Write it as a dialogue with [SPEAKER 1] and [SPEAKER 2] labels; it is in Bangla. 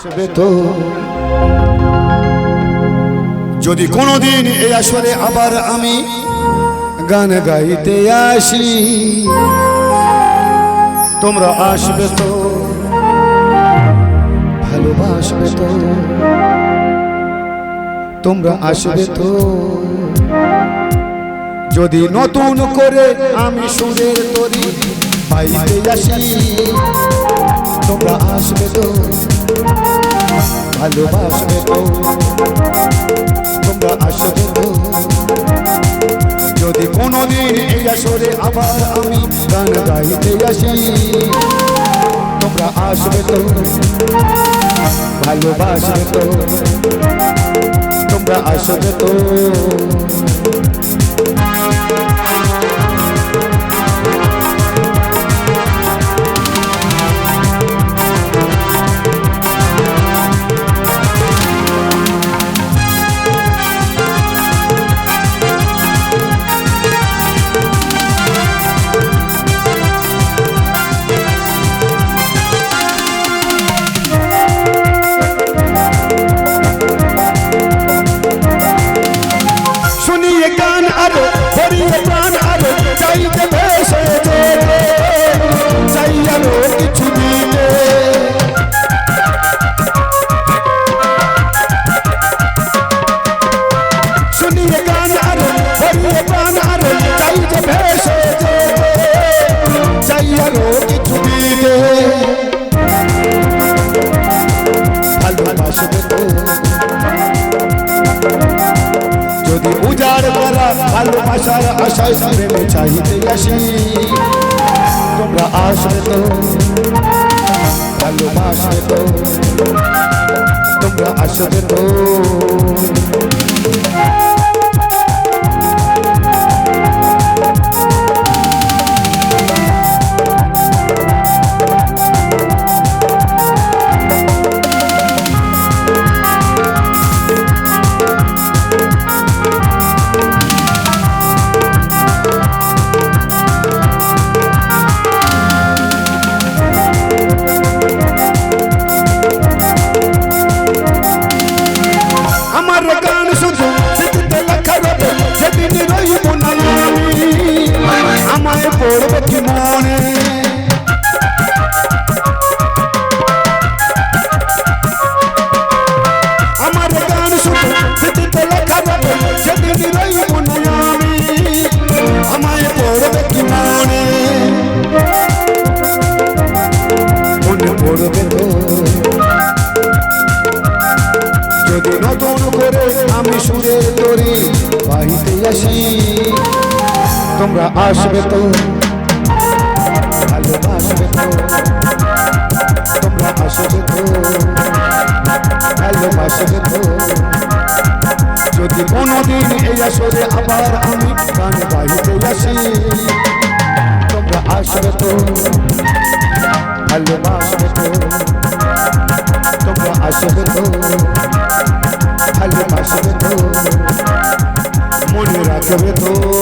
[SPEAKER 1] আসবে তো। যদি কোনোদিন এই আসরে আবার আমি গান গাইতে আসি, তোমরা আসবে তো, ভালোবাসবে তো, তোমরা আসবে তো। যদি নতুন করে আমি সুরের তরি পাইতে আসি, তোমরা আসবে তো। ভালোবাসবে তো, তোমরা আসবে তো। যদি কোনোদিন এই আসরে আবার আমি গান গাইতে আসি, তোমরা আসবে তো, ভালোবাসবে তো। তোমরা আসবে তো। আরো ভরিয়ে প্রাণ আরো চাইতে ভালোবাসার আশায় প্রেমে চাইতে আসি। তোমরা আসবে তো ভালোবাসবে তো তোমরা আসবে তো। আসি। তোমরা আসবে তো। ভালোবাসবে তো। তোমরা আসবে তো। ভালোবাসবে তো। যদি কোনোদিন এই আসরে আবার আমি গান গাইতে আসি, তোমরা আসবে তো। ভালোবাসবে তো মনে রাখবে তো